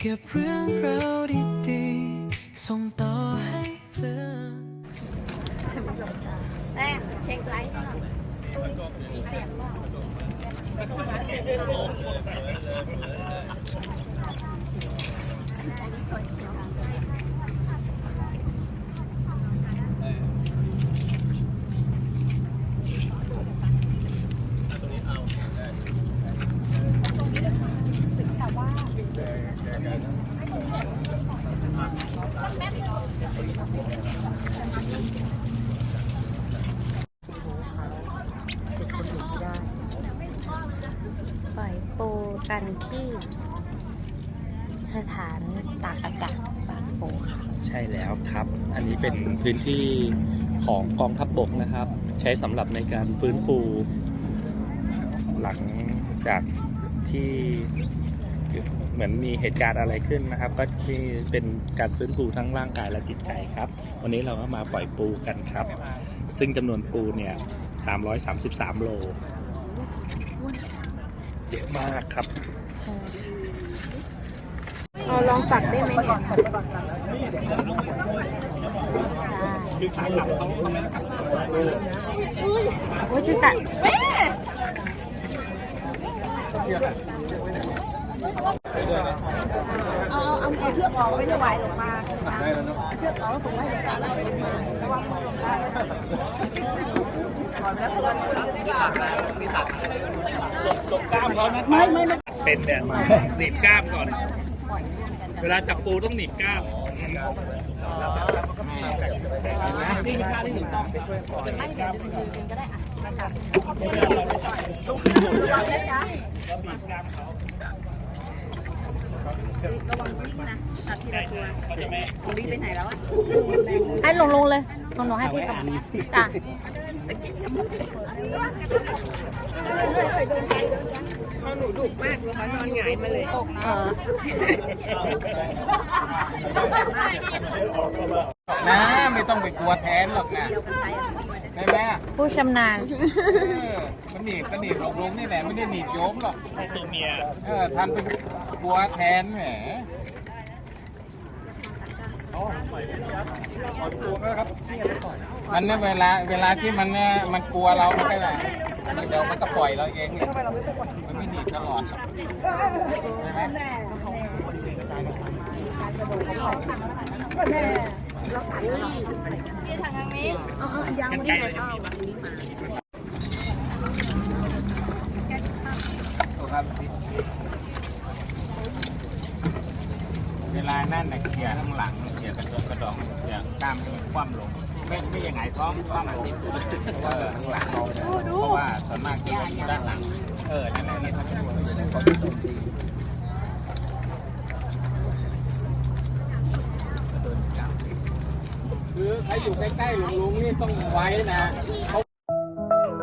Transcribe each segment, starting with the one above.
เก็บเรื่องราวดีๆส่งต่อให้เพื่อนแม่เช็คไลท์ให้หน่อยมีเสียงเปล่ ปล่อยปูกันที่สถานตากอากาศบางปูค่ะ ใช่แล้วครับ อันนี้เป็นพื้นที่ของกองทัพบบกนะครับ ใช้สำหรับในการฟื้นฟูหลังจากที่ เหมือนมีเหตุการณ์อะไรขึ้นนะครับ ก็ที่เป็นการฟื้นฟูทั้งร่างกายและจิตใจครับ วันนี้เราก็มาปล่อยปูกันครับ ซึ่งจำนวนปูเนี่ย 333 โล เยอะมากครับ เอาลองตักได้ไหมเนี่ยคือขากลับเขาเขาไม่ได้กลับโอ้ยจะตัด เอาเอาเอาเชือกออกไว้ถวายหลวงตาได้แล้วเนาะเชือกออกแล้วส่งให้หลวงตาแล้วเอาไปถวาระวังหลวงตาแล้วนะจบกล้ามเขานะไม่ไม่ไม่เป็นเนี่ยหนีบกล้ามก่อน เวลาจับปูต้องหนีบกล้ามนี่คือท่าที่ถูกต้องไปช่วยก่อนไม่เดี๋ยวดึงดึงก็ได้อะนะคะ ระวังวิ่งนะตัดทีละตัววิ่งไปไหนแล้วอะให้ลงลงเลยลงลงให้พี่กับจ้ะหนูดุมากเลยค่ะนอนหงายมาเลยเออนะไม่ต้องไปกลัวแทนหรอกนะใช่ไหมผู้ชำนาญเออมันหนีบก็หนีบหลงลงนี่แหละไม่ได้หนีบโยมหรอกให้ตัวเมียเออทำเป็น กลัวแทนแหมมันเนี่ยเวลาเวลาที่มันเนี่ยมันกลัวเราไม่ได้หละมันเดี๋ยวมันก็ปล่อยเราเองเนี่ยมันไม่หนีตลอดใช่ไหมกันไกลเราจะมีครับเวลา นั่นน่ะเคลียร์ข้างหลังเคลียร์กระจกกระดองเคลียร์กล้ามให้มันคว่ำลง ไม่ไม่ยังไงท้องคว่ำลงเออข้างหลังเราเพราะว่าส่วนมากจะอยู่ด้านหลัง เออนั่นแหละนี่ทั้งหมดจะได้ความโจมตีคือใครอยู่ใกล้ๆหลวงลุงนี่ต้องไว้นะ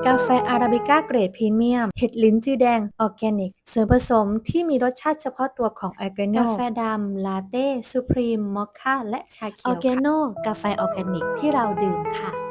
กาแฟอาราบิก้าเกรดพรีเมียม เห็ดลิ้นจือแดง ออร์แกนิก ส่วนผสมที่มีรสชาติเฉพาะตัวของออร์แกโนกาแฟดำ ลาเต้ สุพรีม มอคค่า และชาเขียวออร์แกโน กาแฟออร์แกนิกที่เราดื่มค่ะ